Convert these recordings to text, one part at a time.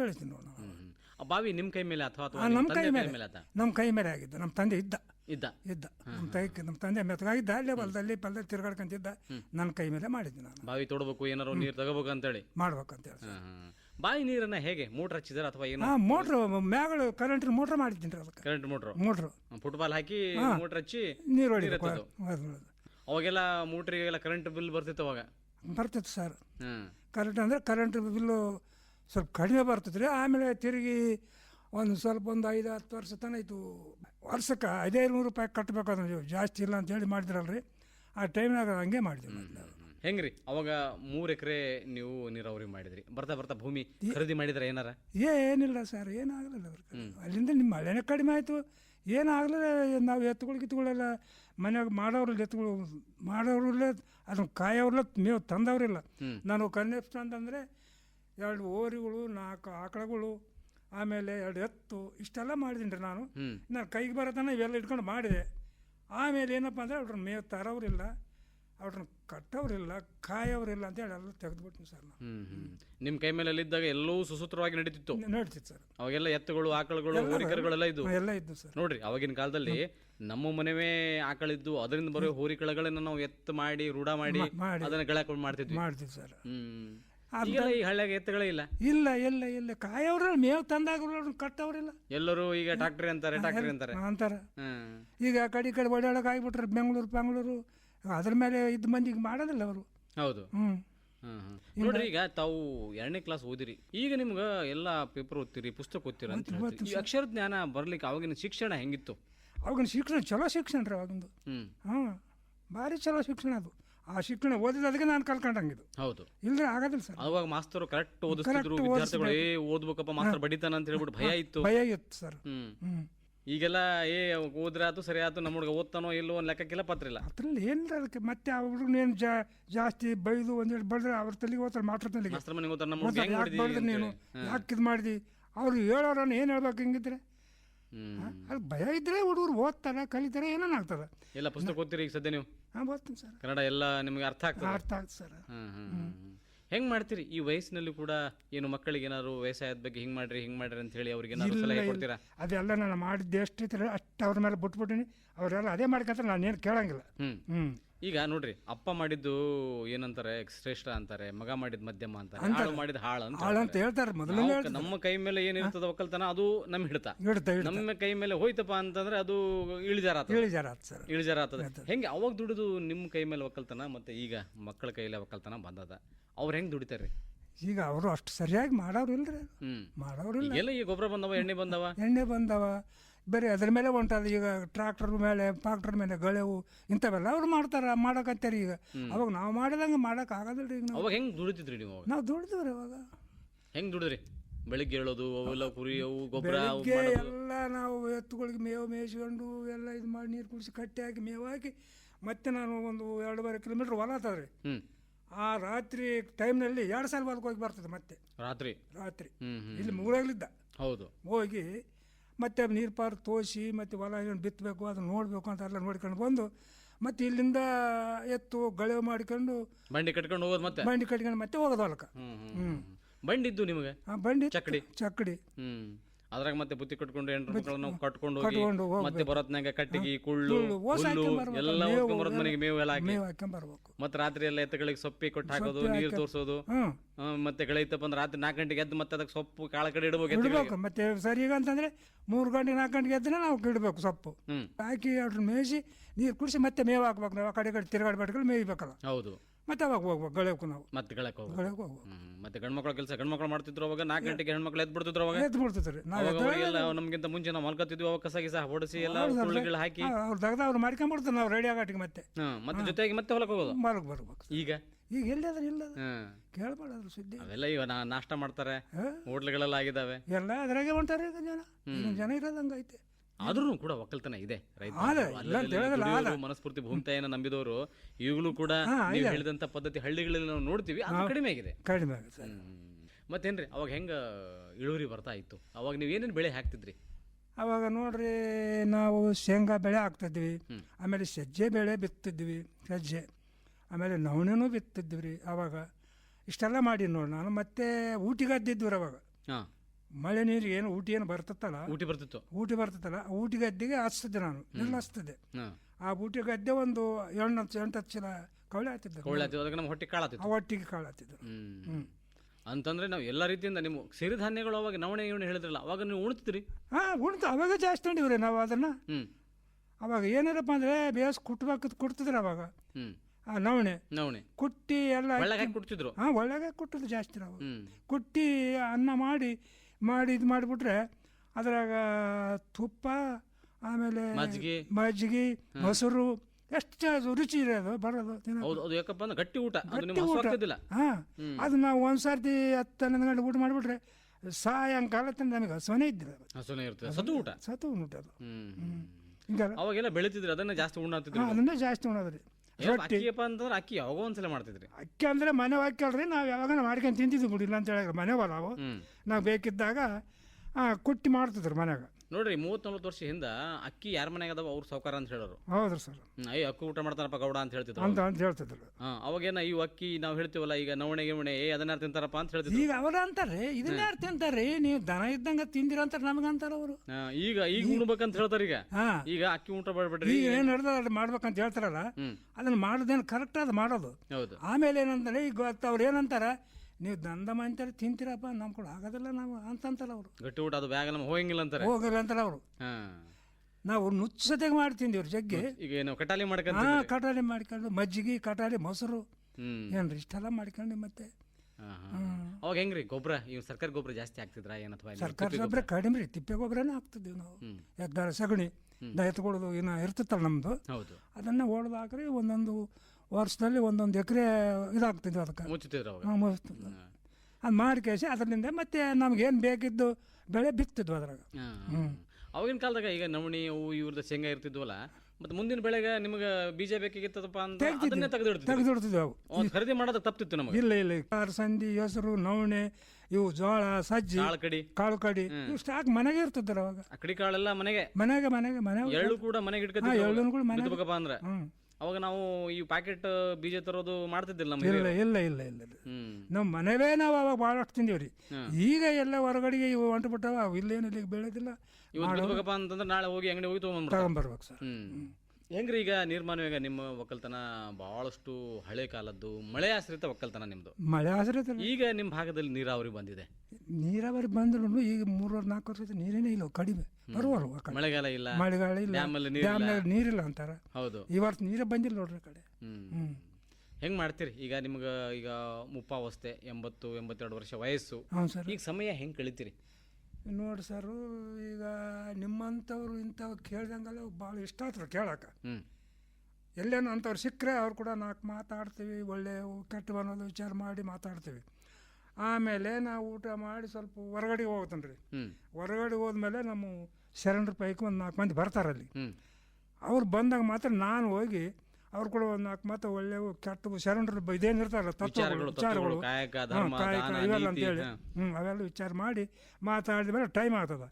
ಬೆಳೆಸ್ತೀನಿ ನಾವು. ಆ ಬಾವಿ ನಿಮ್ಮ ಕೈ ಮೇಲೆ ಅಥವಾ ನಮ್ಮ ಕೈ ತಂದೆ ಮೇಲೆ. ಮೇಲೆ ಆತ? ನಮ್ಮ ಕೈ ಮೇಲೆ ಆಗಿದ್ದ. ನಮ್ಮ ತಂದೆ ಇದ್ದ. ಇದ್ದ? ಇದ್ದ. ನಮ್ಮ ತಾಯಿ ನಮ್ಮ ತಂದೆ ಮೆತ್ತಗಾಗಿದ್ದ ಅಲ್ಲೇ ಹೊಲದಲ್ಲಿ ಪಲ್ದಲ್ಲಿ ತಿರ್ಗಾಡ್ಕೊಂತಿದ್ದ. ನನ್ನ ಕೈ ಮೇಲೆ ಮಾಡಿದ್ದೆ ನಾನು. ಬಾವಿ ತೊಡಬೇಕು ಏನಾರು ನೀರು ತಗೋಬೇಕು ಅಂತೇಳಿ ಮಾಡ್ಬೇಕಂತ ಹೇಳಿ. ಬಾವಿ ನೀರನ್ನ ಹೇಗೆ ಮೋಟ್ರ್ ಹಚ್ಚಿದಾರ ಅಥವಾ ಏನು? ಮೋಟ್ರ್ ಮೋಟ್ರು ಮ್ಯಾಗಳು ಕರೆಂಟ್ ಮೋಟ್ರ್ ಮಾಡಿದ್ದೀನಿ ರೀ ಅದಕ್ಕೆ. Current motor? ಮೋಟ್ರ್. ಫುಟ್ಬಾಲ್ ಹಾಕಿ ಮೋಟರ್ ಹಚ್ಚಿ ನೀರು ಹೊಡಿಬೇಕು. ಅವಾಗೆಲ್ಲ ಮೋಟ್ರಿಗೆಲ್ಲ ಕರೆಂಟ್ ಬಿಲ್ ಬರ್ತಿತ್ತು ಅವಾಗ? ಬರ್ತಿತ್ತು ಸರ್. ಹ್ಮ್. ಕರೆಂಟ್ ಅಂದ್ರೆ ಕರೆಂಟ್ ಬಿಲ್ಲು ಸ್ವಲ್ಪ ಕಡಿಮೆ ಬರ್ತದೆ ರೀ ಆಮೇಲೆ ತಿರುಗಿ ಒಂದು ಸ್ವಲ್ಪ ಒಂದು ಐದು ಹತ್ತು ವರ್ಷ ತನಕ ಇತ್ತು ವರ್ಷಕ್ಕೆ ಐದೈದು ನೂರು ರೂಪಾಯಿ ಕಟ್ಟಬೇಕು ಅದನ್ನು ಜಾಸ್ತಿ ಇಲ್ಲ ಅಂತೇಳಿ ಮಾಡಿದ್ರಲ್ರಿ. ಆ ಟೈಮ್ನಾಗ ಹಂಗೆ ಮಾಡಿದ್ವಿ ನಾವು. ಹ್ಮ್. ಹೆಂಗ್ರಿ? ಅವಾಗ ಮೂರು ಎಕರೆ ನೀವು ನೀರಾವರಿ ಮಾಡಿದ್ರಿ. ಬರ್ತಾ ಬರ್ತಾ ಭೂಮಿ ಖರೀದಿ ಮಾಡಿದ್ರೆ ಏನಾರ? ಏನಿಲ್ಲ ಸರ್ ಏನಾಗಲಿಲ್ಲ. ಅಲ್ಲಿಂದ ನಿಮ್ಮ ಮಳೆನೇ ಕಡಿಮೆ ಆಯಿತು. ಏನಾಗಲಿಲ್ಲ ನಾವು ಎತ್ತುಗಳು ಗಿತ್ತುಗಳೆಲ್ಲ ಮನೆಯಾಗ ಮಾಡೋರು ಎತ್ತುಗಳು ಮಾಡೋರು ಅದನ್ನು ಕಾಯೋರಿಲ್ಲ ಮೇವು ತಂದವರಿಲ್ಲ. ನಾನು ಕನ್ನೆಪ್ಸ್ ಅಂತಂದರೆ ಎರಡು ಓರಿಗಳು ನಾಲ್ಕು ಆಕಳಗಳು ಆಮೇಲೆ ಎರಡು ಎತ್ತು ಇಷ್ಟೆಲ್ಲ ಮಾಡಿದ್ದೀನಿ ರೀ ನಾನು. ನಾನು ಕೈಗೆ ಬರೋತನ ಇವೆಲ್ಲ ಇಟ್ಕೊಂಡು ಮಾಡಿದೆ. ಆಮೇಲೆ ಏನಪ್ಪ ಅಂದರೆ ಅವ್ರನ್ನ ಮೇವು ತರೋರಿಲ್ಲ ಅವ್ರನ್ನ ಕಟ್ಟೋರಿಲ್ಲ ಕಾಯೋರಿಲ್ಲ ಅಂತೇಳಿ ಎಲ್ಲ ತೆಗೆದುಬಿಟ್ನಿ ಸರ್ ನಾನು. ನಿಮ್ಮ ಕೈ ಮೇಲೆ ಇದ್ದಾಗ ಎಲ್ಲವೂ ಸುಸೂತ್ರವಾಗಿ ನಡೀತಿತ್ತು? ನಡೀತಿತ್ತು ಸರ್. ಅವಾಗೆಲ್ಲ ಎತ್ತುಗಳು ಆಕಳುಗಳು ಹೋರಿಕರುಗಳೆಲ್ಲ ಇದ್ವು? ಎಲ್ಲ ಇದ್ದು ಸರ್. ನೋಡ್ರಿ ಅವಾಗಿನ ಕಾಲದಲ್ಲಿ ನಮ್ಮ ಮನೆವೇ ಆಕಳಿದ್ದು ಅದರಿಂದ ಬರೋ ಹೋರಿಕಳಗಳನ್ನ ನಾವು ಎತ್ತು ಮಾಡಿ ರೂಢ ಮಾಡಿ. ಅದನ್ನ ಗಳಾಕೊಂಡು ಮಾಡ್ತಿದ್ವಿ. ಮಾಡ್ತೀವಿ ಸರ್. ಹ್ಮ್. ಈಗೆಲ್ಲ ಈ ಹಳ್ಳಿಯಾಗ ಎತ್ತುಗಳೇ ಇಲ್ಲ. ಇಲ್ಲ ಇಲ್ಲ ಇಲ್ಲ. ಕಾಯವ್ರ ಮೇವು ತಂದಾಗ ಅವ್ರನ್ನ ಕಟ್ಟೋರಿಲ್ಲ. ಎಲ್ಲರೂ ಈಗ ಡಾಕ್ಟ್ರಿ ಅಂತಾರೆ ಡಾಕ್ಟ್ರಿ ಅಂತಾರೆ. ಅಂತಾರೆ. ಈಗ ಆ ಕಡೆ ಈ ಕಡೆ ಓಡಾಡಕ್ ಆಗಿಬಿಟ್ರೆ ಬೆಂಗಳೂರು ಬೆಂಗಳೂರು ಅದ್ರ ಮೇಲೆ ಇದ್ ಮಂದಿಗೆ ಮಾಡೋದಿಲ್ಲ ಅವರು. ಹೌದು. ಹ್ಞೂ ಹ್ಮ್ ಹ್ಮ್. ನೋಡ್ರಿ ಈಗ ತಾವು ಎರಡನೇ ಕ್ಲಾಸ್ ಓದಿರಿ. ಈಗ ನಿಮ್ಗ ಎಲ್ಲಾ ಪೇಪರ್ ಓದ್ತೀರಿ ಪುಸ್ತಕ ಓದ್ತೀರಿ ಅಂತ ಹೇಳ್ತೀರಿ. ಈ ಅಕ್ಷರ ಜ್ಞಾನ ಬರ್ಲಿಕ್ಕೆ ಅವಾಗಿನ ಶಿಕ್ಷಣ ಹೆಂಗಿತ್ತು? ಅವಾಗಿನ ಶಿಕ್ಷಣ ಚಲೋ ಶಿಕ್ಷಣ ರೀ ಅವಾಗಿಂದು. ಹ್ಮ್. ಹಾಂ ಭಾರಿ ಚಲೋ ಶಿಕ್ಷಣ ಅದು. ಆ ಶಿಕ್ಷಣ ಓದಿದದಕ್ಕೆ ನಾನು ಕಲ್ಕೊಂಡಂಗಿದ್ದು. ಹೌದು. ಇಲ್ಲದ್ರೆ ಆಗದಿಲ್ಲ ಸರ್. ಅವಾಗ ಮಾಸ್ತರು ಕರೆಕ್ಟ್ ಓದಿಸ್ತಿದ್ರು Correct ವಿದ್ಯಾರ್ಥಿಗಳು ಏ ಓದ್ಬೇಕಪ್ಪ ಮಾಸ್ತರ್ ಬಡಿತಾನ ಅಂತ ಹೇಳ್ಬಿಟ್ಟು ಭಯ ಇತ್ತು. ಭಯ ಇತ್ತು ಸರ್. ಹ್ಮ್. ಈಗೆಲ್ಲ ಏ ಓದ್ರೆ ಆತು ಸರಿ ಆತು ನಮ್ಮ ಹುಡುಗ ಓದ್ತಾನೋ ಇಲ್ಲೋ ಒಂದು ಲೆಕ್ಕಕ್ಕಿಲ್ಲ ಪತ್ರ ಇಲ್ಲ. ಅದ್ರಲ್ಲಿ ಏನಿಲ್ಲ ಅದಕ್ಕೆ? ಮತ್ತೆ ಆ ಹುಡುಗನೇನು ಜಾ ಜಾಸ್ತಿ ಬೈದು ಒಂದೆರಡು ಬಡ್ದ್ರೆ ಅವ್ರ ತಲೆಗೆ ಓದ್ತಾರೆ ಮಾತ್ರ ತಲೆಗೆ. ಮಾಸ್ತರ್ ಮನೆಗೆ ಓದ್ತಾರೆ ನಮ್ಮ ಹುಡುಗ ಹೆಂಗ್ ಯಾಕೆ ಮಾಡಿದಿ ಬಡ್ದ್ರೆ ನೀನು? ಯಾಕೆ ಇದು ಮಾಡಿದಿ? ಅವ್ರು ಹೇಳೋರನ್ನ ಏನು ಹೇಳ್ಬೇಕು ಹಿಂಗಿದ್ರೆ? ಹ್ಮ್. ಅದು ಭಯ ಇದ್ರೆ ಹುಡುಗರು ಓದ್ತಾರೆ ಕಲಿತಾರೆ ಏನೇನು ಆಗ್ತದೆ? ಎಲ್ಲ ಪುಸ್ತಕ ಓದ್ತೀರಿ ಈಗ ಸದ್ಯ ನೀವು? ಹಾಂ ಬರ್ತೀನಿ ಸರ್. ಕನ್ನಡ ಎಲ್ಲ ನಿಮಗೆ ಅರ್ಥ ಆಗ್ತದೆ? ಅರ್ಥ ಆಗ್ತದೆ ಸರ್. ಹೆಂಗ್ ಮಾಡ್ತೀರಿ? ಈ ವಯಸ್ಸಿನಲ್ಲಿ ಕೂಡ ಏನು ಮಕ್ಕಳಿಗೆ ಏನಾದ್ರು ವ್ಯವಸಾಯದ ಬಗ್ಗೆ ಹಿಂಗ್ ಮಾಡ್ರಿ ಹಿಂಗ್ ಮಾಡ್ರಿ ಅಂತ ಹೇಳಿ ಅವ್ರಿಗೆ ಏನಾದ್ರು ಸಲಹೆ ಕೊಡ್ತೀರಾ? ಅದೆಲ್ಲ ನಾನು ಮಾಡಿದ್ದು ಅಷ್ಟೇ ಅಷ್ಟು ಅವ್ರ ಮೇಲೆ ಬಿಟ್ಬಿಟ್ಟಿನಿ. ಅವರೆಲ್ಲ ಅದೇ ಮಾಡ್ಕೊಂತಾರೆ ನಾನೇನು ಕೇಳಂಗಿಲ್ಲ. ಹ್ಮ್. ಹ್ಞೂ ಈಗ ನೋಡ್ರಿ ಅಪ್ಪ ಮಾಡಿದ್ದು ಏನಂತಾರೆ ಶ್ರೇಷ್ಠ ಅಂತಾರೆ ಮಗ ಮಾಡಿದ ಮಧ್ಯಮ ಅಂತಾರೆ ಹಾಳು ಮಾಡಿದ ಹಾಳು ಅಂತ ಹಾಳು ಅಂತ ಹೇಳ್ತಾರೆ ಮೊದಲು ನಾವು ನಮ್ಮ ಕೈ ಮೇಲೆ ಏನಿರ್ತದ ಒಕ್ಕಲ್ತನ ಅದು ನಮ್ ಹಿಡಿತ. ಹಿಡ್ತಾ ಹಿಡ್ತಾ. ನಮ್ಮ ಕೈ ಮೇಲೆ ಹೋಯ್ತಪ್ಪ ಅಂತಂದ್ರೆ ಅದು ಇಳಿಜಾರ ಆತದ ಇಳಿಜಾರ ಆತು ಸರ್. ಇಳಿಜಾರ ಆತದ ಹೆಂಗೆ ಅವಾಗ ದುಡಿದು ನಿಮ್ಮ ಕೈ ಮೇಲೆ ಒಕ್ಕಲ್ತನ ಮತ್ತೆ ಈಗ ಮಕ್ಕಳ ಕೈಲೇ ಒಕ್ಕಲ್ತನ ಬಂದದ. ಅವ್ರು ಹೆಂಗ್ ದುಡಿತಾರೆ? ಈಗ ಅವರು ಅಷ್ಟು ಸರಿಯಾಗಿ ಮಾಡೋರು ಇಲ್ರಿ. ರೀ ಮಾಡೋರು ಇಲ್ಲ. ಈಗೆಲ್ಲ ಈ ಗೊಬ್ಬರ ಬಂದವ ಎಣ್ಣೆ ಬಂದವ? ಎಣ್ಣೆ ಬಂದವ. ಬರೀ ಅದ್ರ ಮೇಲೆ ಹೊಂಟದ ಈಗ ಟ್ರಾಕ್ಟರ್ ಮೇಲೆ ಟ್ರಾಕ್ಟರ್ ಮೇಲೆ ಗಳೆವು ಇಂಥವೆಲ್ಲ ಅವ್ರು ಮಾಡ್ತಾರ ಮಾಡಕತ್ತೀರಿ ಈಗ. ಅವಾಗ ನಾವು ಮಾಡಿದಂಗೆ ಮಾಡಕ್ ಆಗೋದಿಲ್ಲ ಈಗ ನಾವು. ಅವಾಗ ಹೆಂಗ್ ದುಡಿತಿದ್ರಿ ನೀವು ಅವಾಗ? ನಾವು ದುಡಿದ್ವಿ ಅವಾಗ. ಹೆಂಗ್ ದುಡಿದ್ರಿ? ಬೆಳಿಗ್ಗೆ ಹೇಳೋದು ಅವೆಲ್ಲ ಕುರಿ ಅವು ಗೊಬ್ಬರ ಅವು ಬೆಳಗ್ಗೆ ಮಾಡೋದು. ಎಲ್ಲ ನಾವು ಎತ್ತುಗಳಿಗೆ ಮೇವು ಮೇಯಿಸ್ಕೊಂಡು ಎಲ್ಲ ಇದು ಮಾಡಿ ನೀರು ಕುಡಿಸಿ ಕಟ್ಟಿ ಹಾಕಿ ಮೇವು ಹಾಕಿ ಮತ್ತೆ ನಾನು ಒಂದು ಎರಡೂವರೆ ಕಿಲೋಮೀಟ್ರ್ ಹೊಲ ಹತ್ತದ್ರಿ. ಹ್ಮ್. ಆ ರಾತ್ರಿ ಟೈಮ್ನಲ್ಲಿ ಎರಡು ಸಲ ಹೊಲಕ್ಕೆ ಹೋಗಿ ಬರ್ತದೆ ಮತ್ತೆ. ರಾತ್ರಿ? ರಾತ್ರಿ. ಹ್ಮ್ ಹ್ಮ್ ಇಲ್ಲಿ ಮೂರಾಗ್ಲಿದ್ದ. ಹೌದು. ಹೋಗಿ ಮತ್ತೆ ನೀರು ಪಾರು ತೋಸಿ ಮತ್ತು ಹೊಲ ಏನು ಬಿತ್ತಬೇಕು ಅದನ್ನು ನೋಡಬೇಕು ಅಂತ ಎಲ್ಲ ನೋಡ್ಕೊಂಡು ಬಂದು ಮತ್ತು ಇಲ್ಲಿಂದ ಎತ್ತು ಗಳೆ ಮಾಡ್ಕೊಂಡು ಬಂಡಿ ಕಟ್ಕೊಂಡು ಹೋಗೋದು ಮತ್ತೆ? ಬಂಡಿ ಕಟ್ಕೊಂಡು ಮತ್ತೆ ಹೋಗೋದು ಹೊಲಕ್ಕೆ. ಹ್ಮ್ ಹ್ಮ್ ಹ್ಮ್. ಬಂಡಿ ಇದ್ದು ನಿಮಗೆ? ಹಾಂ ಬಂಡಿ ಚಕ್ಕಡಿ. ಚಕ್ಕಡಿ ಹ್ಮ್. ಅದ್ರಾಗ ಮತ್ತೆ ಬುತ್ತಿ ಕಟ್ಕೊಂಡು ಹೆಣ್ಣು ಮಕ್ಕಳನ್ನ ಕಟ್ಕೊಂಡು ಹೋಗಿ ಕಟ್ಕೊಂಡು ಹೋಗ್ಬೇಕು. ಮತ್ತೆ ಬರೋತ್ನಾಗ ಕಟ್ಟಿಗೆ ಕುಳ್ಳು ಕುಳ್ಳು, ಹುಲ್ಲು. ಎಲ್ಲ ಮೇವು ಮನೆಗೆ ಮೇವು ಎಲ್ಲ ಹಾಕಿ. ಮೇವು ಮತ್ತೆ ರಾತ್ರಿ ಎಲ್ಲ ಎತ್ತಗಳಿಗೆ ಸೊಪ್ಪಿ ಕೊಟ್ಟು ಹಾಕೋದು ನೀರು ತೋರಿಸೋದು. ಹ್ಞೂ ಮತ್ತೆ ಗಳೈತಪ್ಪ ಅಂದ್ರೆ ರಾತ್ರಿ ನಾಲ್ಕು ಗಂಟೆಗೆ ಎದ್ದು ಮತ್ತೆ ಅದಕ್ಕೆ ಸೊಪ್ಪು ಕಾಳ ಕಡೆ ಇಡಬೇಕು ಮತ್ತೆ ಸರಿ ಈಗ ಅಂತಂದ್ರೆ ಮೂರು ಗಂಟೆ ನಾಲ್ಕು ಗಂಟೆಗೆ ಎದ್ದರೆ ನಾವು ಇಡಬೇಕು ಸೊಪ್ಪು. ಹ್ಮ್. ಹಾಕಿ ಅದ್ರ ಮೇಯಿಸಿ ನೀರು ಕುಡಿಸಿ ಮತ್ತೆ ಮೇವು ಹಾಕ್ಬೇಕು ನಾವು. ಆ ಕಡೆ ಈ ಕಡೆ ತಿರುಗಾಡ್ಬೇಕಲ್ಲ ಮೇಯ್ಬೇಕಲ್ಲ ಹೌದು. ಮತ್ತೆ ಅವಾಗ ಹೋಗ್ಬೇಕು ಗಳಕ್ಕೆ ನಾವು. ಮತ್ತೆ ಗಳಕ್ಕೆ ಹೋಗ್ಬೇಕು ಗಳಕ್ಕೆ ಹೋಗ್ಬೇಕು ಹ್ಮ್ ಮತ್ತೆ ಗಂಡ್ಮಕ್ಳ ಕೆಲಸ ಗಂಡ್ಮಕ್ಳು ಮಾಡ್ತಿದ್ರು ಅವಾಗ ನಾಲ್ಕು ಗಂಟೆಗೆ ಹೆಣ್ಮಕ್ಳು ಎದ್ದು ಬಿಡ್ತಿದ್ರು ಅವಾಗ. ಎದ್ದು ಬಿಡ್ತಿದ್ರೆ ನಾವು ಅವಾಗ ನಮ್ಗಿಂತ ಮುಂಚೆ ನಾವು ಮಲ್ಕೊತಿದ್ವಿ ಅವಾಗ ಕಸ ಗಿಸ ಹೊಡಿಸಿ ಎಲ್ಲ ಕುಳ್ಳುಗಳು ಹಾಕಿ. ಅವ್ರು ತೆಗ್ದು ಅವ್ರು ಮಾಡ್ಕೊಂಡ್ಬಿಡ್ತಾರೆ ನಾವು ರೆಡಿ ಆಗಾಟಿಗೆ ಮತ್ತೆ. ಮತ್ತೆ ಜೊತೆಗೆ ಮತ್ತೆ ಹೊಲಕ್ಕೆ ಹೋಗೋದು? ಮಾರ್ಗ ಬರ್ಬೇಕು ಈಗ? ಈಗ ಎಲ್ಲಾದ್ರೆ ಇಲ್ಲ ಹ್ಮ್ ಕೇಳ್ಬಾರ್ದು ಸುದ್ದಿ. ಅವೆಲ್ಲ ಇವ ನಾ ನಾಷ್ಟ ಮಾಡ್ತಾರೆ? ಹೋಟ್ಲ್ಗಳೆಲ್ಲ ಆಗಿದಾವೆ. ಎಲ್ಲ ಅದ್ರಾಗೆ ಹೊಂಟಾರೆ ಈಗ ಜನ. ಜನ ಇರೋದು ಹಂಗೈತೆ ಆದ್ರೂ ಕೂಡ ಒಕ್ಕಲ್ತನ ಇದೆ ರೈತ ಆದೆ, ಇಲ್ಲ ಅಂತ ಹೇಳೋದಿಲ್ಲ, ಆದ. ಮನಸ್ಫೂರ್ತಿ ಭೂಮಿತಾಯನ್ನ ನಂಬಿದವರು ಈಗಲೂ ಕೂಡ ನೀವು ಹೇಳಿದಂತ ಪದ್ಧತಿ ಹಳ್ಳಿಗಳಲ್ಲಿ ನಾವು ನೋಡ್ತೀವಿ ಅದು ಕಡಿಮೆ ಆಗಿದೆ. ಕಡಿಮೆ ಆಗುತ್ತೆ. ಮತ್ತೇನ್ರಿ ಅವಾಗ ಹೆಂಗ ಇಳುವರಿ ಬರ್ತಾ ಇತ್ತು? ಅವಾಗ ನೀವು ಏನೇನು ಬೆಳೆ ಹಾಕ್ತಿದ್ರಿ? ಅವಾಗ ನೋಡ್ರಿ ನಾವು ಶೇಂಗಾ ಬೆಳೆ ಹಾಕ್ತಿದ್ವಿ ಆಮೇಲೆ ಸಜ್ಜೆ ಬೆಳೆ ಬಿತ್ತಿದ್ವಿ ಸಜ್ಜೆ. ಆಮೇಲೆ ನವಣೆನು ಬಿತ್ತಿದ್ವಿ ರೀ ಅವಾಗ. ಇಷ್ಟೆಲ್ಲ ಮಾಡಿ ನೋಡಿ ನಾನು ಮತ್ತೆ ಊಟಿಗದ್ದಿದ್ವಿ ರೀ ಅವಾಗ. ಹಾ. ಮಳೆ ನೀರು ಏನು ಊಟಿ ಏನು ಬರ್ತತ್ತಲ್ಲ? ಊಟಿ ಬರ್ತಿತ್ತು. ಊಟಿ ಬರ್ತತ್ತಲ್ಲ ಊಟಿ ಗದ್ದೆಗೆ ಹಚ್ತಿದ್ದೆ ನಾನು ನೆಲ್ಲ ಹಚ್ತಿದ್ದೆ ಆ ಊಟಿ ಗದ್ದೆ ಒಂದು ಎಂಟು ಎಂಟತ್ತು ಚೀಲ ಕವಳೆ ಅದಕ್ಕೆ ನಮ್ಮ ಹೊಟ್ಟೆ ಆ ಹೊಟ್ಟಿಗೆ ಒಟ್ಟಿಗೆ ಕಾಳು ಹ್ಮ್. ಅಂತಂದ್ರೆ ನಾವು ಎಲ್ಲ ರೀತಿಯಿಂದ ನಿಮ್ಮ ಸಿರಿಧಾನ್ಯಗಳು ಅವಾಗ ನವಣೆ ಇವಣೆ ಹೇಳಿದ್ರಲ್ಲ ಅವಾಗ ನೀವು ಉಣ್ತಿದ್ರಿ? ಹಾ ಉಣ್ತ. ಅವಾಗ ಜಾಸ್ತಿ ಉಂಡಿವ್ರಿ ನಾವು ಅದನ್ನ. ಹ್ಮ್. ಅವಾಗ ಏನಾರಪ್ಪ ಅಂದ್ರೆ ಬೇಸ್ ಕುಟ್ಬೇಕು ಕುಟ್ತಿದ್ರು ಅವಾಗ. ಹ್ಮ್. ಆ ನವಣೆ. ನವಣೆ. ಕುಟ್ಟಿ ಎಲ್ಲ ಒಳ್ಳೆ ಹಾಕಿ ಹಾ ಒಳ್ಳೆಗೆ ಕುಟ್ಟದು ಜಾಸ್ತಿ ನಾವು. ಹ್ಮ್. ಕುಟ್ಟಿ ಅನ್ನ ಮಾಡಿ ಮಾಡಿ ಇದು ಮಾಡಿಬಿಟ್ರೆ ಅದ್ರಾಗ ತುಪ್ಪ ಆಮೇಲೆ ಮಜ್ಜಿಗೆ. ಮಜ್ಜಿಗೆ ಮೊಸರು ಎಷ್ಟು ರುಚಿ ಇರೋದು ಬರೋದು ತಿನ್ನೋದು. ಹೌದು ಅದು ಯಾಕಪ್ಪ ಅಂದ್ರೆ ಗಟ್ಟಿ ಊಟ. ಅದು ಗಟ್ಟಿ ಊಟ. ಹಾಂ. ಅದು ನಾವು ಒಂದು ಸರ್ತಿ ಹತ್ತು ಹನ್ನೊಂದು ಗಂಟೆ ಊಟ ಮಾಡಿಬಿಟ್ರೆ ಸಾಯಂಕಾಲ ತನಕ ನಮಗೆ ಹಸುವನೇ ಇದ್ರೆ ಹಸುನೇ ಇರ್ತದೆ ಸತು ಊಟ. ಸತು ಊಟ ಅದು. ಹ್ಮ್ ಅವಾಗೆಲ್ಲ ಬೆಳಿತಿದ್ರಿ ಅದನ್ನ ಜಾಸ್ತಿ ಉಣ್ಣಾತಿದ್ರಿ ಅದನ್ನ ಜಾಸ್ತಿ ಉಣ್ಣೋದ್ರಿ ರೊಟ್ಟಿ. ಅಕ್ಕಿಯಪ್ಪ ಅಂತಂದ್ರೆ ಅಕ್ಕಿ ಯಾವಾಗೋ ಒಂದ್ಸಲ ಮಾಡ್ತಿದ್ರಿ. ಅಕ್ಕಿ ಅಂದರೆ ಮನೆ ಅಕ್ಕಿ ನಾವು ಯಾವಾಗ ಮಾಡ್ಕೊಂಡು ತಿಂತಿದ್ವಿ ಬಿಡಿಲ್ಲ ಅಂತ ಹೇಳಿದ್ರೆ. ಮನೆ ನಾವು. ನಾವು ಬೇಕಿದ್ದಾಗ ಆ, ಕುಟ್ಟಿ ಮಾಡ್ತಿದ್ರು ಮನ್ಯಾಗ. ನೋಡ್ರಿ ಮೂವತ್ತ್ ನಲ್ವತ್ತು ವರ್ಷ ಹಿಂದ ಅಕ್ಕಿ ಯಾರ ಮನೆಗೆ ಅದಾವ? ಅವ್ರ ಸಾವುಕಾರ ಅಂತ ಹೇಳೋರು. ಹೌದು ಸರ್. ಹ್ಮ್, ಅಯ್ಯ ಅಕ್ಕಿ ಊಟ ಮಾಡ್ತಾರಪ್ಪ ಗೌಡ ಅಂತ ಹೇಳ್ತಿದ್ರು ಅಂತ ಅಂತ ಹೇಳ್ತಿದ್ರು. ಹಾ ಅವಾಗೇನ ಈ ಅಕ್ಕಿ ನಾವು ಹೇಳ್ತೀವಲ್ಲ ಈಗ ನವಣೆ ಗಿವಣೆ ಏ ಅದನ್ನ ತಿಂತಾರಪ್ಪ ಅಂತ ಹೇಳ್ತಿದ್ರು. ಈಗ ಅವರ ಅಂತಾರೆ ಇದನ್ನ ಯಾರು ತಿಂತಾರೆ? ನೀವು ದನ ಇದ್ದಂಗ ತಿಂದಿರ ಅಂತಾರೆ ನಮಗಂತಾರೆ ಅವರು. ಹಾ, ಈಗ ಈಗ ಉಣ್ಬೇಕಂತ ಹೇಳ್ತಾರೆ ಈಗ. ಹಾಂ. ಈಗ ಅಕ್ಕಿ ಊಟ ಮಾಡ್ಬೇಡ್ರಿ. ಈಗ ಏನು ನಡೆದ ಅದು ಮಾಡ್ಬೇಕಂತ ಹೇಳ್ತಾರಲ್ಲ ಹ್ಮ್. ಅದನ್ನ ಮಾಡೋದೇನು ಕರೆಕ್ಟ್ ಅದು ಮಾಡೋದು. ಹೌದು. ಆಮೇಲೆ ಏನಂತಾರೆ ಈಗ ಅವ್ರು ಏನಂತಾರೆ ನೀವು ದಂದ ಅಂತಾರೆ ತಿಂತೀರಪ್ಪ ನಮ್ಮ ಕೂಡ ಆಗೋದಿಲ್ಲ ನಾವು ಅಂತಂತಾರೆ ಅವರು. ಗಟ್ಟಿ ಊಟ ಅದು ಬ್ಯಾಗ್ ನಮ್ಮ ಹೋಗಂಗಿಲ್ಲ ಅಂತಾರೆ. ಹೋಗಿಲ್ಲ ಅಂತಾರೆ ಅವರು. ನಾವು ನುಚ್ಚತೆಗೆ ಮಾಡ್ತಿಂದಿ ಅವ್ರ ಜಗ್ಗಿ. ಈಗ ಏನು ಕಟಾಲಿ ಮಾಡ್ಕೊಂಡು ಹಾಂ ಕಟಾಲಿ ಮಾಡ್ಕೊಂಡು ಮಜ್ಜಿಗೆ ಕಟಾಲಿ ಮೊಸರು. ಏನು ಏನ್ರಿ ಇಷ್ಟೆಲ್ಲ ಮಾಡ್ಕೊಂಡು ಮತ್ತೆ. ಅವಾಗ ಹೆಂಗ್ರಿ ಗೊಬ್ಬರ ಇವ್ ಸರ್ಕಾರಿ ಗೊಬ್ಬರ ಜಾಸ್ತಿ ಆಗ್ತಿದ್ರ ಏನತ್ವಾ ಅಥವಾ ಸರ್ಕಾರ ಗೊಬ್ಬರ ಕಡಿಮೆ ರೀ ತಿಪ್ಪೆ ಗೊಬ್ಬರನೇ ಹಾಕ್ತಿದ್ದೀವಿ ನಾವು. ಯಾಕೆ ಸಗಣಿ ಎತ್ಕೊಳ್ಳೋದು ಏನೋ ಇರ್ತಿತ್ತಲ್ಲ ನಮ್ಮದು ಅದನ್ನು ಹೊಡೆದು ಹಾಕ್ರಿ ಒಂದೊಂದು ವರ್ಷದಲ್ಲಿ ಒಂದೊಂದು ಎಕರೆ ಇದಾಗ್ತಿದ್ವಿ ಅದಕ್ಕೆ. ಅದು ಮಾಡಿ ಕೇಸಿ ಅದರಿಂದ ಮತ್ತೆ ನಮ್ಗೇನು ಬೇಕಿದ್ದು ಬೆಳೆ ಬಿತ್ತಿದ್ವು ಅದ್ರಾಗ. ಹ್ಞೂ ಅವಾಗಿನ ಕಾಲದಾಗ ಈಗ ನವಣಿ ಅವು ಇವ್ರದ್ದು ಶೇಂಗಾ ಇರ್ತಿದ್ವಲ್ಲ ಮತ್ತೆ ಮುಂದಿನ ಬೆಳೆಗೆ ನಿಮಗೆ ಬೀಜ ಬೇಕಾಗಿತ್ತದಪ್ಪ ಅಂತ ಅದನ್ನೇ ತೆಗೆದು ತೆಗೆದಿಡ್ತಿದ್ವಿ ಅವು. ಖರೀದಿ ಮಾಡೋದು ತಪ್ತಿತ್ತು ನಮಗೆ. ಇಲ್ಲ ಇಲ್ಲ ಸಂಧಿ ಹೆಸರು ನವಣೆ ಇವು ಜೋಳ ಸಜ್ಜಿ ಕಾಳು ಕಡಿ ಕಾಳು ಕಡಿ ಇವು ಸ್ಟಾಕ್ ಮನೆಗೆ ಇರ್ತಿದ್ರು ಅವಾಗ. ಅಕಡಿ ಕಾಳೆಲ್ಲ ಮನೆಗೆ. ಮನೆಗೆ ಮನೆಗೆ ಮನೆ ಎಳ್ಳು ಕೂಡ ಮನೆಗೆ ಇಟ್ಕೊತೀವಿ ಎಳ್ಳು ಕೂಡ ಮನೆಗೆ. ಬಿತ್ತಬೇಕಪ್ಪ ಅಂದ್ರೆ. ಅವಾಗ ನಾವು ಈ ಪ್ಯಾಕೆಟ್ ಬೀಜ ತರೋದು ಮಾಡ್ತಿದ್ದಿಲ್ಲ ನಮ್ಮ ಇಲ್ಲ ಇಲ್ಲ ಇಲ್ಲ ಇಲ್ಲ ನಮ್ಮ ಮನೆವೇ ನಾವು ಅವಾಗ ಭಾಳಷ್ಟು ತಿಂದೀವಿ ರೀ ಈಗ ಎಲ್ಲ ಹೊರಗಡೆಗೆ ಇವು ಹೊಂಟು ಬಿಟ್ಟಾವ ಇಲ್ಲೇನು ಇಲ್ಲಿಗೆ ಬೆಳೆದಿಲ್ಲ. ಇವತ್ತು ಬಿತ್ತಬೇಕಪ್ಪ ಅಂತಂದ್ರೆ ನಾಳೆ ಹೋಗಿ ಅಂಗಡಿ ಹೋಗಿ ತಗೊಂಡ್ಬರ್ಬೇಕು ಸರ್. ಹೆಂಗ್ರಿ ಈಗ ನಿರ್ಮಾಣ ಈಗ ನಿಮ್ಮ ಒಕ್ಕಲ್ತನ ಬಹಳಷ್ಟು ಹಳೆ ಕಾಲದ್ದು ಮಳೆ ಆಶ್ರಿತ ಒಕ್ಕಲ್ತನ ನಿಮ್ದು? ಮಳೆ ಆಶ್ರಿತ ಈಗ ನಿಮ್ಮ ಭಾಗದಲ್ಲಿ ನೀರಾವರಿ ಬಂದಿದೆ. ನೀರಾವರಿ ಬಂದ್ರು ಈಗ ಮೂರುವರೆ ನಾಲ್ಕು ವರ್ಷ ನೀರೇನೇ ಇಲ್ಲ ಕಡಿಮೆ. ಬರುವರು ಮಳೆಗಾಲ ಇಲ್ಲ. ಮಳೆಗಾಲ ಇಲ್ಲ. ನೀರಿಲ್ಲ. ಅಂತಾರ. ಹೌದು. ಈ ವರ್ಷ ನೀರೇ ಬಂದಿಲ್ಲ ನೋಡ್ರಿ ಕಡೆ. ಹ್ಮ್. ಹೆಂಗ್ ಮಾಡ್ತೀರಿ? ಈಗ ನಿಮ್ಗೆ ಈಗ ಮುಪ್ಪಾವಸ್ಥೆ ಎಂಬತ್ತು ಎಂಬತ್ತೆರಡು ವರ್ಷ ವಯಸ್ಸು. ಈಗ ಸಮಯ ಹೆಂಗ್ ಕಳಿತೀರಿ? ನೋಡಿ ಸರು ಈಗ ನಿಮ್ಮಂಥವ್ರು ಇಂಥವು ಕೇಳ್ದಂಗೆಲ್ಲ ಭಾಳ ಇಷ್ಟ ಆಯ್ತು ಕೇಳಕ್ಕೆ. ಹ್ಮ್. ಎಲ್ಲೇನು ಅಂಥವ್ರು ಸಿಕ್ಕರೆ ಅವ್ರು ಕೂಡ ನಾಲ್ಕು ಮಾತಾಡ್ತೀವಿ ಒಳ್ಳೆ ಕೆಟ್ಟ ಅನ್ನೋದು ವಿಚಾರ ಮಾಡಿ ಮಾತಾಡ್ತೀವಿ. ಆಮೇಲೆ ನಾವು ಊಟ ಮಾಡಿ ಸ್ವಲ್ಪ ಹೊರಗಡೆ ಹೋಗ್ತಾನೆ ರೀ ಹೊರಗಡೆ ಹೋದ್ಮೇಲೆ ನಮ್ಮ ಶರಣರ ಪೈಕಿ ಒಂದು ನಾಲ್ಕು ಮಂದಿ ಬರ್ತಾರೆ ಅಲ್ಲಿ. ಹ್ಮ್. ಅವ್ರು ಬಂದಾಗ ಮಾತ್ರ ನಾನು ಹೋಗಿ ಅವ್ರು ಕೂಡ ಒಂದು ನಾಲ್ಕು ಮಾತು ಒಳ್ಳೆ ಕೆಟ್ಟವು ಶರಣರು ಇದೇನು ಇದೇನಿರ್ತಾರಲ್ಲ ತತ್ವಗಳು ವಿಚಾರಗಳು, ಕಾಯಕ, ಇವೆಲ್ಲ ಅಂತೇಳಿ. ಹ್ಞೂ ಅವೆಲ್ಲ ವಿಚಾರ ಮಾಡಿ ಮಾತಾಡಿದ ಮೇಲೆ ಟೈಮ್ ಆಗ್ತದೆ.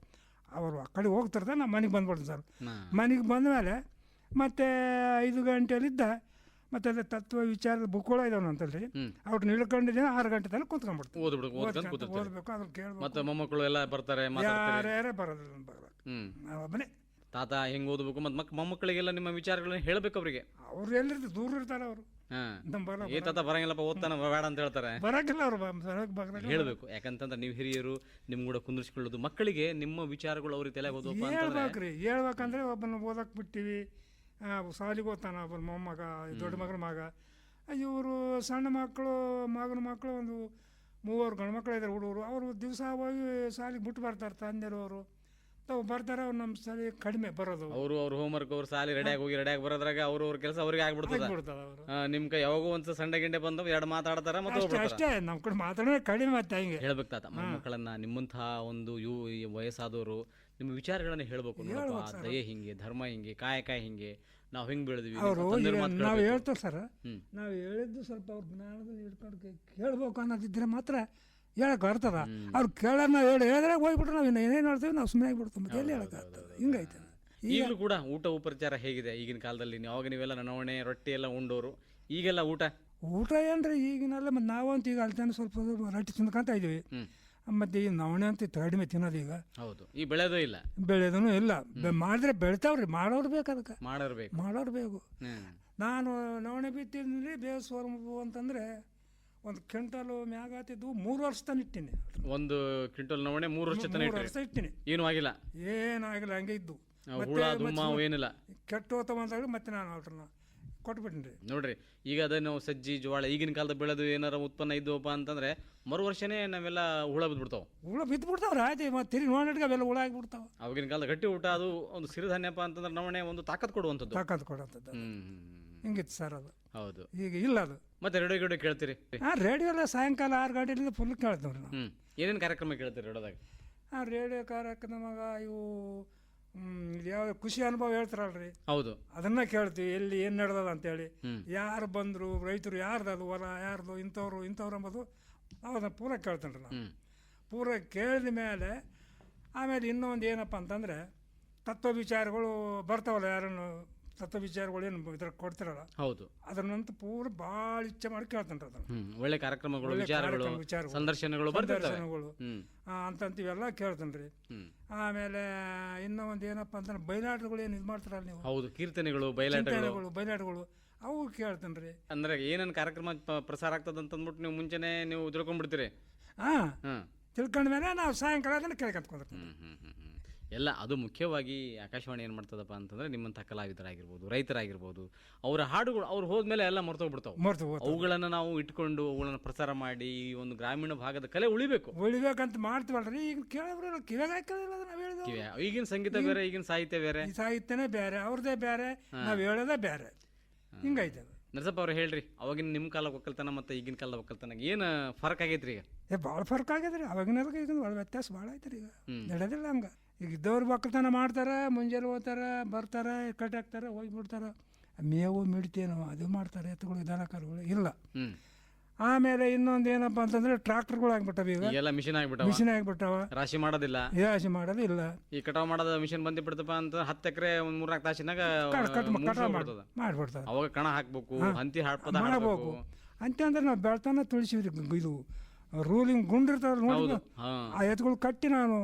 ಅವರು ಆ ಕಡೆ ಹೋಗ್ತಿರ್ತಾರೆ ನಾವು ಮನೆಗೆ ಬಂದ್ಬಿಡ್ತೀನಿ ಸರ್. ಮನೆಗೆ ಬಂದ ಮೇಲೆ ಮತ್ತೆ ಐದು ಗಂಟೆಯಲ್ಲಿದ್ದ ಮತ್ತೆ ಅದೇ ತತ್ವ ವಿಚಾರದ ಬುಕ್ಗಳು ಇದಾವೆ ಅಂತಲ್ರಿ ಅವ್ರು ಅವ್ರನ್ನ ದಿನ ಆರು ಗಂಟೆ ತನಕ ಕುಂತ್ಕೊಂಡ್ಬಿಡ್ತೀನಿ ಓದ್ಬೇಕು ಅದ್ರ ಕೇಳ್ಬೇಕು. ಮೊಮ್ಮಕ್ಕಳು ಎಲ್ಲ ಬರ್ತಾರೆ ಮಾತಾಡ್ತಾರೆ. ಯಾರ್ಯಾರೇ ಬರೋದಿಲ್ಲ ನಾವು ಒಬ್ಬನೇ. ತಾತ ಹೆಂಗ್ ಓದ್ಬೇಕು ಮತ್ತೆ ಮಕ್ ಮೊಮ್ಮಕ್ಕಳಿಗೆಲ್ಲ ನಿಮ್ಮ ವಿಚಾರಗಳನ್ನ ಹೇಳ್ಬೇಕು ಅವ್ರಿಗೆ. ಅವ್ರು ಎಲ್ಲಿರ್ತಾರೆ ದೂರ ಇರ್ತಾರೆ ಅವರು. ಹಾ. ನಮ್ಮ ಬರ ಏ ತಾತ ಬರಂಗಿಲ್ಲಪ್ಪ ಓದ್ತಾನ ಬೇಡ ಅಂತ ಹೇಳ್ತಾರೆ. ಬರೋಕ್ಕಿಲ್ಲ ಅವರು ಬರಕ್ ಹೇಳ್ಬೇಕು. ಯಾಕಂತಂದ್ರೆ ನೀವು ಹಿರಿಯರು ನಿಮ್ ಕೂಡ ಕುಂದಿರ್ಸ್ಕೊಳ್ಳೋದು. ಮಕ್ಕಳಿಗೆ ನಿಮ್ಮ ವಿಚಾರಗಳು ಅವ್ರಿಗೆ ತಲೆಗೆ ಓದೋಪ್ಪ ಅಂತಂದ್ರೆ ಹೇಳ್ಬೇಕ್ರಿ. ಹೇಳ್ಬೇಕಂದ್ರೆ ಒಬ್ಬನ ಓದಕ್ಕೆ ಬಿಟ್ಟಿವಿ. ಸಾಲಿಗೆ ಓದ್ತಾನ ಒಬ್ಬನ ಮೊಮ್ಮಗ ದೊಡ್ಡ ಮಗನ ಮಗ. ಇವರು ಸಣ್ಣ ಮಕ್ಕಳು ಮಗನ ಮಕ್ಕಳು ಒಂದು ಮೂವರು ಗಂಡು ಮಕ್ಕಳು ಇದ್ದಾರೆ ಹುಡುಗರು. ಅವರು ದಿವಸ ಹೋಗಿ ಸಾಲಿಗೆ ಬಿಟ್ಟು ಬರ್ತಾರೆ ತಂದೆರವರು ತಾವು ಬರ್ತಾರೆ ಅವ್ರು ನಮ್ಮ ಸಲ ಕಡಿಮೆ ಬರೋದು. ಅವರು ಅವ್ರ ಹೋಮ್ವರ್ಕ್ ಅವ್ರ ಸಾಲಿ ರೆಡಿಯಾಗಿ ಹೋಗಿ ರೆಡಿಯಾಗಿ ಬರೋದ್ರಾಗ ಅವ್ರ ಅವ್ರ ಕೆಲಸ ಅವ್ರಿಗೆ ಆಗ್ಬಿಡ್ತದ. ನಿಮ್ಗೆ ಅವರು. ಆ, ನಿಮ್ ಕೈ ಯಾವಾಗೋ ಒಂದ್ಸ ಸಂಡೆ ಗಿಂಡೆ ಬಂದವ್ ಎರಡು ಮಾತಾಡ್ತಾರ ಮತ್ತೆ ಅಷ್ಟೇ ಹೋಗ್ಬಿಡ್ತಾರ. ಅಷ್ಟೇ ನಮ್ಮ ಕಡೆ ಮಾತಾಡೋದೇ ಕಡಿಮೆ ಮತ್ತೆ ಹಂಗೆ. ಹೇಳ್ಬೇಕು ತಾತ ಮಕ್ಕಳನ್ನ ನಿಮ್ಮಂತಹ ಒಂದು ಯು ಈ ವಯಸ್ಸಾದವರು ನಿಮ್ಮ ವಿಚಾರಗಳನ್ನ ಹೇಳ್ಬೇಕು ನೋಡಪ್ಪ ದಯೆ ಹಿಂಗೆ ಧರ್ಮ ಹಿಂಗೆ ಕಾಯಕ ಹಿಂಗೆ ನಾವು ಹಿಂಗ್ ಬೆಳೆದ್ವಿ ನಿಮ್ಮ ಅವರು ತಂದೆಯವ್ರ ಮಾತ್ ನಾವು ಕೇಳ್ಬೇಕು. ಹೇಳ್ತೇವೆ ಸರ್. ಹ್ಮ್. ನಾವು ಹೇಳಿದ್ದು ಸ್ವಲ್ಪ ಅವ್ರ ಜ್ಞಾನದಲ್ಲಿ ಹಿಡ್ಕೊಂಡು ಕೇಳ್ಬೇಕು ಅನ್ನೋದಿದ್ರೆ ಮಾತ್ರ ಹೇಳಕ್ ಬರ್ತದ. ಅವ್ರು ಕೇಳೋಣ ನಾವು ಹೇಳಿ ಹೇಳಿದ್ರೆ ಹೋಗ್ಬಿಟ್ರೆ ನಾವು ಇನ್ನು ಏನೇನು ನಾವು ಸುಮ್ಮನೆ ಆಗ್ಬಿಡ್ತೀವಿ ಮತ್ತೆ ಎಲ್ಲಿ ಹೇಳಕ್ಕಾಗ್ತದೆ. ಹಿಂಗೈತೆ ಈಗಲೂ ಕೂಡ ಊಟ ಉಪಚಾರ ಹೇಗಿದೆ ಈಗಿನ ಕಾಲದಲ್ಲಿ? ಅವಾಗ ನೀವೆಲ್ಲ ನವಣೆ ರೊಟ್ಟಿ ಎಲ್ಲ ಉಂಡೋರು. ಈಗೆಲ್ಲ ಊಟ? ಊಟ ಏನ್ರಿ ಈಗಿನೆಲ್ಲ ಮತ್ತು ನಾವಂತೂ ಈಗ ಅಲ್ಲಿ ಸ್ವಲ್ಪ ರೊಟ್ಟಿ ತಿನ್ಕೊಂತ ಇದೀವಿ ಮತ್ತೆ ಈ ನವಣೆ ಅಂತ ಕಡಿಮೆ ತಿನ್ನೋದು ಈಗ. ಹೌದು. ಈ ಬೆಳೆದೂ ಇಲ್ಲ? ಬೆಳೆದೂ ಇಲ್ಲ. ಮಾಡಿದ್ರೆ ಬೆಳಿತಾವ್ರಿ ಮಾಡೋರು ಬೇಕು ಅದಕ್ಕೆ. ಮಾಡೋರು ಬೇಕು. ಮಾಡೋರು ಬೇಕು. ನಾನು ನವಣೆ ಬಿತ್ತಿದ್ರಿ ಬೇಸೋರ್ಮು ಅಂತಂದರೆ ಒಂದು ಕ್ವಿಂಟಲ್ ಮ್ಯಾಗ ಆತಿದ್ದು ಮೂರು ವರ್ಷ ತನ ಇಟ್ಟಿನಿ. ಒಂದು ಕ್ವಿಂಟಲ್ ನವಣೆ ಮೂರು ವರ್ಷ ತನ ಮೂರು ವರ್ಷ ಇಟ್ಟಿನಿ. ಏನೂ ಆಗಿಲ್ಲ? ಏನಾಗಿಲ್ಲ ಹಂಗೆ ಇದ್ದು. ಹುಳ ದುಮ್ಮ ಅವು ಏನಿಲ್ಲ. ಕೆಟ್ಟ ಅಂತ ಹೇಳಿ ಮತ್ತೆ ನಾನು ಅವ್ರನ್ನ ಕೊಟ್ಬಿಟ್ಟಿನಿ ನೋಡ್ರಿ ಈಗ ಅದೇ ನಾವು ಸಜ್ಜಿ ಜೋಳ ಈಗಿನ ಕಾಲದ ಬೆಳೆದು ಏನಾರ ಉತ್ಪನ್ನ ಇದ್ವಪ್ಪ ಅಂತಂದ್ರೆ ಮರು ವರ್ಷನೇ ನಾವೆಲ್ಲ ಹುಳ ಬಿದ್ಬಿಡ್ತಾವ. ಹುಳ ಬಿದ್ದು ಬಿಡ್ತಾವ್ರಿ ಆಯ್ತು ಮತ್ತೆ ತಿರುಗಿ ನೋಡಿಟ್ಗೆ ಅವೆಲ್ಲ ಹುಳ ಆಗಿಬಿಡ್ತಾವ. ಅವಾಗಿನ ಕಾಲದ ಗಟ್ಟಿ ಊಟ ಅದು ಒಂದು ಸಿರಿಧಾನ್ಯಪ್ಪ ಅಂತಂದ್ರೆ ನವಣೆ ಒಂದು ತಾಕತ್ ಕೊಡುವಂಥದ್ದು. ತಾಕತ್ ಕೊಡುವಂಥದ್ದು. ಹಿಂಗಿತ್ತು ಸರ್ ಅದು. ಹೌದು. ಈಗ ಇಲ್ಲ ಅದು. ಮತ್ತೆ ರೇಡಿಯೋ ಗಿಡಿಯೋ ಕೇಳ್ತೀರಿ? ಆ ರೇಡಿಯೋ ಎಲ್ಲ ಸಾಯಂಕಾಲ ಆರು ಗಂಟೆಲಿಂದ ಫುಲ್ ಕೇಳ್ತೇವೆ ನಾವು. ಹ್ಮ್. ಏನೇನು ಕಾರ್ಯಕ್ರಮ ಕೇಳ್ತೀರಿ ರೇಡಿಯೋದಾಗ? ಆ ರೇಡಿಯೋ ಕಾರ್ಯಕ್ರಮಗ ಇವು ಯಾವ ಖುಷಿ ಅನುಭವ ಹೇಳ್ತಾರಲ್ರಿ. ಹೌದು. ಅದನ್ನ ಕೇಳ್ತೀವಿ ಎಲ್ಲಿ ಏನು ನಡೆದದ ಅಂತೇಳಿ. ಯಾರು ಬಂದರು ರೈತರು ಯಾರ್ದು ಅದು ಹೊಲ ಯಾರ್ದು ಇಂಥವ್ರು ಇಂಥವ್ರು ಅಂಬೋದು ಅದನ್ನ ಪೂರ ಕೇಳ್ತೇನೆ ರೀ ನಾವು ಪೂರ ಕೇಳಿದ ಮೇಲೆ ಆಮೇಲೆ ಇನ್ನೊಂದು ಏನಪ್ಪ ಅಂತಂದರೆ ತತ್ವ ವಿಚಾರಗಳು ಬರ್ತಾವಲ್ಲ ಯಾರನ್ನು ತತ್ವ ವಿಚಾರಗಳು ಏನು ಇದ್ರಾಗ ಕೊಡ್ತಿರಲ್ಲ ಹೌದು. ಅದನ್ನಂತ ಪೂರ ಭಾಳ ಇಚ್ಛೆ ಮಾಡಿ ಕೇಳ್ತೇನೆ ಅದನ್ನು ಒಳ್ಳೆ ಕಾರ್ಯಕ್ರಮಗಳು ವಿಚಾರಗಳು. ಸಂದರ್ಶನಗಳು ಸಂದರ್ಶನಗಳು. ಹ್ಮ್. ಅಂತಂತೀವೆಲ್ಲ ಕೇಳ್ತೇನೆ ರೀ. ಆಮೇಲೆ ಇನ್ನೂ ಒಂದು ಏನಪ್ಪ ಅಂತಂದ್ರೆ ಬಯಲಾಟಗಳು ಏನು ಇದು ಮಾಡ್ತಾರಲ್ಲ ನೀವು? ಹೌದು ಕೀರ್ತನೆಗಳು ಬಯಲಾಟಗಳು ಬಯಲಾಟಗಳು ಅವು ಕೇಳ್ತೇನೆ ರೀ. ಅಂದ್ರೆ ಏನೇನು ಕಾರ್ಯಕ್ರಮ ಪ್ರಸಾರ ಆಗ್ತದ ಅಂತ ಅಂದ್ಬಿಟ್ಟು ನೀವು ಮುಂಚೆನೆ ನೀವು ತಿಳ್ಕೊಂಡ್ಬಿಡ್ತೀರಿ ಹಾಂ ತಿಳ್ಕೊಂಡ್ಮೇಲೆ ತಿಳ್ಕೊಂಡ ಮೇಲೆ ನಾವು ಸಾಯಂಕಾಲ ಅದನ್ನು ಹ್ಮ್. ಎಲ್ಲ ಅದು ಮುಖ್ಯವಾಗಿ ಆಕಾಶವಾಣಿ ಏನು ಮಾಡ್ತದಪ್ಪ ಅಂತಂದ್ರೆ ನಿಮ್ಮಂಥ ಕಲಾವಿದರಾಗಿರ್ಬೋದು ರೈತರಾಗಿರ್ಬೋದು ಅವರ ಹಾಡುಗಳು ಅವ್ರು ಹೋದ್ಮೇಲೆ ಎಲ್ಲ ಮರ್ತೋಗ್ಬಿಡ್ತಾವೆ. ಮರ್ತು ಅವುಗಳನ್ನು ನಾವು ಇಟ್ಕೊಂಡು ಅವುಗಳನ್ನು ಪ್ರಸಾರ ಮಾಡಿ ಈ ಒಂದು ಗ್ರಾಮೀಣ ಭಾಗದ ಕಲೆ ಉಳಿಬೇಕು. ಉಳಿಬೇಕಂತ ಮಾಡ್ತೀವಲ್ರಿ? ಈಗ ಕೇಳೋರು ಕಿವಾಗ ನಾವು ಈಗಿನ ಸಂಗೀತ ಬೇರೆ ಈಗಿನ ಸಾಹಿತ್ಯ ಬೇರೆ. ಈ ಸಾಹಿತ್ಯನೇ ಬೇರೆ ಅವ್ರದೇ ಬೇರೆ ನಾವು ಹೇಳೋದೇ ಬೇರೆ. ಹಿಂಗೈತೆ ಅದು. ನರಸಪ್ಪ ಅವ್ರು ಹೇಳ್ರಿ ಅವಾಗಿನ ನಿಮ್ಮ ಕಾಲ ಒಕ್ಕಲ್ತನ ಮತ್ತು ಈಗಿನ ಕಾಲದ ಒಕ್ಕಲ್ತನ ಏನು ಫರಕ್ ಆಗೈತ್ರಿ ಈಗ? ಏ ಭಾಳ ಫರ್ಕ್ ಆಗ್ಯದ ರೀ ಅವಾಗಿನ ಈಗ ಭಾಳ ವ್ಯತ್ಯಾಸ ಭಾಳ ಐತ್ರಿ ರೀ ಈಗ. ನಡೆದಿಲ್ಲ ಹಂಗೆ. ಈಗ ಇದ್ದವ್ರು ಒಕ್ಕಲ್ತನ ಮಾಡ್ತಾರೆ ಮುಂಜಾನೆ ಹೋಗ್ತಾರೆ ಬರ್ತಾರೆ ಕಟ್ಟಿ ಹಾಕ್ತಾರೆ ಹೋಗಿಬಿಡ್ತಾರೆ. ಮೇವು ಮಿಡ್ತೇನೋ ಅದು ಮಾಡ್ತಾರೆ ಎತ್ತುಗಳು ದನ ಕರುಗಳು ಇಲ್ಲ ಆಮೇಲೆ ಇನ್ನೊಂದು ಏನಪ್ಪ ಅಂತಂದ್ರೆ ಟ್ರಾಕ್ಟರ್ಗಳು ಆಗ್ಬಿಟ್ಟವ ಈಗ. ಎಲ್ಲ ಮಿಷಿನ್ ಆಗ್ಬಿಟ್ಟ ಮಿಷಿನ್ ಆಗ್ಬಿಟ್ಟವ. ರಾಶಿ ಮಾಡೋದಿಲ್ಲ? ರಾಶಿ ಮಾಡೋದಿಲ್ಲ ಈ ಕಟಾವ್ ಮಾಡೋದ ಮಿಷಿನ್ ಬಂದಿ ಬಿಡ್ತಪ್ಪ ಅಂತ ಹತ್ತು ಎಕರೆ ಒಂದ್ ಮೂರ್ನಾಲ್ಕು ತಾಸಿನಾಗ ಕಟ್ ಕಟ್ ಕಟ ಮುಗ್ಸೋಗ್ಬಿಡ್ತದ. ಮಾಡಿಬಿಡ್ತಾರೆ ಅವಾಗ ಕಣ ಹಾಕ್ಬೇಕು ಹಂತಿ ಹಾಡ್ಪದ ಅಂತ ಅಂದ್ರೆ ನಾವು ಬೆಳ್ತಾನ ತುಳಸಿ ಇದು ರೂಲಿಂಗ್ ಗುಂಡಿರ್ತಾವ್ರ ನೋಡಿ ಆ ಎತ್ತುಗಳು ಕಟ್ಟಿ ನಾನು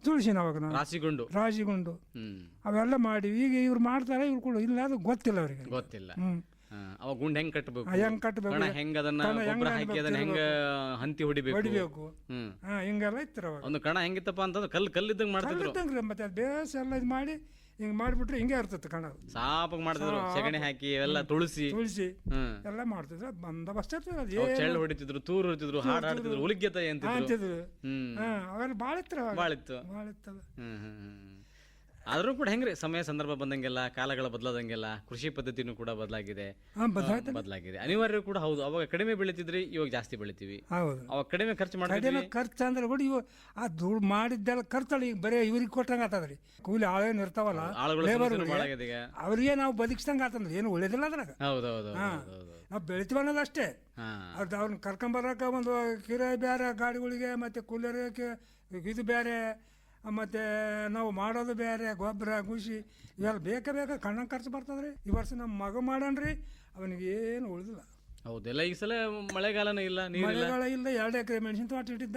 ತುಳಿಸಿನ ಅವಾಗ ನಾನು. ರಾಸಿಗುಂಡು. ರಾಜಿಗುಂಡು ಹ್ಮ್. ಅವೆಲ್ಲ ಮಾಡಿ ಈಗ ಇವ್ರು ಮಾಡ್ತಾರೆ ಇವ್ರು ಕೂಡ ಇಲ್ಲ ಅದು ಗೊತ್ತಿಲ್ಲ ಅವರಿಗೆ. ಗೊತ್ತಿಲ್ಲ. ಅವಾಗ ಗುಂಡ್ ಹೆಂಗ್ ಕಟ್ಟಬೇಕು ಹೆಂಗ್ ಕಟ್ಟಬೇಕು ಹೆಂಗ್ ಅದನ್ನ ಗೊಬ್ಬರ ಹಾಕಿ ಅದನ್ನ ಹೆಂಗ ಹಂತಿ ಹೊಡಿಬೇಕು? ಹೊಡಿಬೇಕು. ಹಿಂಗೆಲ್ಲ ಇತ್ತು ಅವಾಗ ಒಂದು ಕಣ ಹೆಂಗಿತ್ತಪ್ಪ ಅಂತಂದ್ರೆ ಕಲ್ಲು ಕಲ್ಲಿದ್ದಂಗೆ ಮಾಡ್ತಿದ್ರು. ಮತ್ತೆ ಬೇಸ್ ಎಲ್ಲ ಇದು ಮಾಡಿ ಹಿಂಗೆ ಮಾಡಿಬಿಟ್ರೆ ಹಿಂಗೆ ಇರ್ತೈತೆ ಕಣ. ಸಾಪಾಗಿ ಮಾಡ್ತಿದ್ರು ಸೆಗಣಿ ಹಾಕಿ ಎಲ್ಲ ತುಳಸಿ. ತುಳಸಿ. ಹ್ಮ್. ಎಲ್ಲ ಮಾಡ್ತಿದ್ರು. ಅದು ಬಂದೋಬಸ್ತ್ ಇರ್ತದೆ ಅದು ಚೆಳ್ಳು ಹೊಡಿತಿದ್ರು ತೂರು ಹೊಡಿತಿದ್ರು ಹಾಡು ಹಾಡ್ತಿದ್ರು ಉಲಿಗ್ಯತ ಅಂತಿದ್ರು? ಅಂತಿದ್ರು. ಹ್ಮ್. ಹಾಂ ಅವೆಲ್ಲ ಭಾಳ ಇತ್ತು ಬಾಳಿತ್ತು. ಭಾಳ ಇತ್ತು ಹ್ಮ್ ಹ್ಮ್ ಹ್ಮ್. ಆದ್ರೂ ಕೂಡ ಹೆಂಗ್ರಿ ಸಮಯ ಸಂದರ್ಭ ಬಂದಂಗೆಲ್ಲ ಕಾಲಗಳ ಬದಲಾದಂಗೆಲ್ಲ ಕೃಷಿ ಪದ್ಧತಿನೂ ಕೂಡ ಬದಲಾಗಿದೆ. ಹಾಂ ಬದಲಾಯ್ತು ಬದಲಾಗಿದೆ. ಅನಿವಾರ್ಯ ಕೂಡ ಹೌದು ಅವಾಗ ಕಡಿಮೆ ಬೆಳಿತಿದ್ರಿ ಇವಾಗ ಜಾಸ್ತಿ ಬೆಳಿತೀವಿ. ಹೌದು. ಅವಾಗ ಕಡಿಮೆ ಖರ್ಚು ಮಾಡ್ತಿದ್ವಿ ಕಡಿಮೆ ಖರ್ಚು ಅಂದ್ರೆ ಕೂಡ ಇವು ಆ ದುಡ್ಡು ಮಾಡಿದ್ದೆಲ್ಲ ಖರ್ಚಲ್ಲ ಈಗ ಬರೀ ಇವ್ರಿಗೆ ಕೊಟ್ಟಂಗೆ ಆತದ್ರಿ ಕೂಲಿ ಆಳೇನು ಇರ್ತಾವಲ್ಲ ಆಳುಗಳ ಸಮಸ್ಯೆನೂ ಭಾಳ ಆಗಿದೆ ಈಗ. ಅವ್ರಿಗೆ ನಾವು ಬದುಕಿಸ್ದಂಗೆ ಆತಂದ್ರೆ ಏನು ಒಳ್ಳೇದಿಲ್ಲ ಅದ್ರಾಗ. ಹೌದು ಹೌದು ಹಾಂ ಹೌದು ನಾವು ಬೆಳಿತೀವಿ ಅನ್ನೋದು ಅಷ್ಟೇ. ಹಾ. ಅದು ಅವ್ರನ್ನ ಕರ್ಕೊಂಬರಕ್ಕೆ ಒಂದು ಕಿರಾಯಿ ಬೇರೆ ಗಾಡಿಗಳಿಗೆ ಮತ್ತೆ ಕೂಲರಿಗೆ ಇದು ಬೇರೆ ಮತ್ತು ನಾವು ಮಾಡೋದು ಬೇರೆ ಗೊಬ್ಬರ ಕೃಷಿ ಇವೆಲ್ಲ ಬೇಕೇ ಬೇಕಾ ಕಣ್ಣಂಗೆ ಖರ್ಚು ಬರ್ತದ್ರಿ. ಈ ವರ್ಷ ನಮ್ಮ ಮಗ ಮಾಡಣ್ರಿ ಅವನಿಗೆ ಏನು ಉಳಿದಿಲ್ಲ. ಹೌದೆಲ್ಲ ಈ ಸಲ ಮಳೆಗಾಲನೇ ಇಲ್ಲ ನೀರಿಲ್ಲ? ಮಳೆಗಾಲ ಇಲ್ಲ ಎರಡು ಎಕರೆ ಮೆಣಸಿನ ತೋಟ ಇಟ್ಟಿದ್ದ.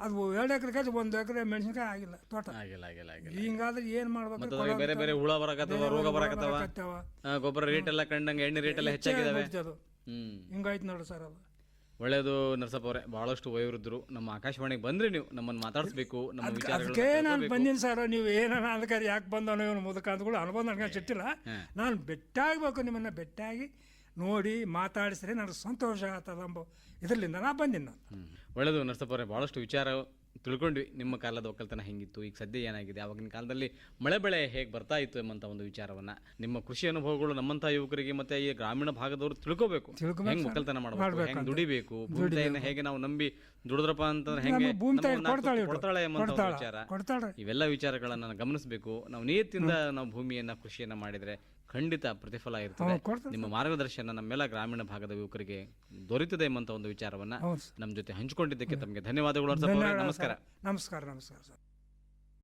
ಅದು ಎರಡು ಎಕರೆ ಕಾಯ್ತು ಒಂದು ಎಕರೆ ಮೆಣಸಿನಕಾಯಿ ಆಗಿಲ್ಲ ತೋಟ. ಆಗಿಲ್ಲ ಆಗಿಲ್ಲ ಆಗಿಲ್ಲ. ಹಿಂಗಾದ್ರೆ ಏನು ಮಾಡ್ಬೇಕು? ಮತ್ತೆ ಅದ್ರಾಗ ಬೇರೆ ಬೇರೆ ಹುಳ ಬರಕತ್ತವ ರೋಗ ಬರಕತ್ತವ. ಆ, ಗೊಬ್ಬರ ರೇಟ್ ಎಲ್ಲ ಕಂಡಂಗೆ ಎಣ್ಣೆ ರೇಟ್ ಎಲ್ಲ ಹೆಚ್ಚಾಗಿದಾವೆ? ಅದು. ಹ್ಮ್. ಹಿಂಗಾಯ್ತು ನೋಡ್ರಿ ಸರ್ ಅದು. ಒಳ್ಳೇದು ನರಸಪ್ಪ ಅವರೇ ಬಹಳಷ್ಟು ವಯೋವೃದ್ಧರು ನಮ್ಮ ಆಕಾಶವಾಣಿಗೆ ಬಂದ್ರಿ ನೀವು ನಮ್ಮನ್ನು ಮಾತಾಡಿಸ್ಬೇಕು ನಮ್ಮ ಅದಕ್ಕೆ ನಾನು. ಬಂದೀನಿ ಸರ್ ನೀವು ಏನಾರ ಅದಕ್ಕೆ ಯಾಕೆ ಬಂದವನು ಇವನು ಮುದಕ ಅಂದ್ಗಳು ಅನುಭವ ನನಗೆ ಚಿಟ್ಟಿಲ್ಲ ನಾನು ಬೆಟ್ಟಾಗಬೇಕು ನಿಮ್ಮನ್ನು ಬೆಟ್ಟಾಗಿ ನೋಡಿ ಮಾತಾಡಿಸಿದ್ರೆ ನನಗೆ ಸಂತೋಷ ಆಗ್ತದ ಎಂಬ ಇದರಿಂದ ನಾ ಬಂದೀನಿ ನಾನು. ಒಳ್ಳೆಯದು ಒಳ್ಳೇದು ನರಸಪ್ಪ ಅವರೇ ಭಾಳಷ್ಟು ವಿಚಾರ ತಿಳ್ಕೊಂಡ್ವಿ ನಿಮ್ಮ ಕಾಲದ ಒಕ್ಕಲ್ತನ ಹೆಂಗಿತ್ತು ಈಗ ಸದ್ಯ ಏನಾಗಿದೆ ಆವಾಗಿನ ಕಾಲದಲ್ಲಿ ಮಳೆ ಬೆಳೆ ಹೇಗೆ ಬರ್ತಾ ಇತ್ತು ಎಂಬಂತ ಒಂದು ವಿಚಾರವನ್ನ ನಿಮ್ಮ ಕೃಷಿ ಅನುಭವಗಳು ನಮ್ಮಂತ ಯುವಕರಿಗೆ ಮತ್ತೆ ಈ ಗ್ರಾಮೀಣ ಭಾಗದವರು ತಿಳ್ಕೋಬೇಕು. ಹೆಂಗ್. ಒಕ್ಕಲ್ತನ ಮಾಡಬೇಕು ಹೆಂಗ್ ದುಡಿಬೇಕು ಭೂಮಿತಾಯಿನ ಹೇಗೆ ನಾವು ನಂಬಿ ದುಡಿದ್ರಪ್ಪ ಅಂತಂದ್ರೆ ಹೆಂಗೆ ಕೊಡ್ತಾಳೆ ಎಂಬಂತ ವಿಚಾರ. ಇವೆಲ್ಲ ವಿಚಾರಗಳನ್ನ ಗಮನಿಸಬೇಕು. ನಾವು ನಿಯತ್ತಿಂದ ನಾವು ಭೂಮಿಯನ್ನ ಕೃಷಿಯನ್ನ ಮಾಡಿದ್ರೆ ಖಂಡಿತ ಪ್ರತಿಫಲ ಇರ್ತದೆ. ನಿಮ್ಮ ಮಾರ್ಗದರ್ಶನ ನಮ್ಮೆಲ್ಲ ಗ್ರಾಮೀಣ ಭಾಗದ ಯುವಕರಿಗೆ ದೊರೆತಿದೆ ಎಂಬಂತ ಒಂದು ವಿಚಾರವನ್ನ ನಮ್ಮ ಜೊತೆ ಹಂಚಿಕೊಂಡಿದ್ದಕ್ಕೆ ತಮಗೆ ಧನ್ಯವಾದಗಳು ನಮಸ್ಕಾರ. ನಮಸ್ಕಾರ ನಮಸ್ಕಾರ ಸರ್.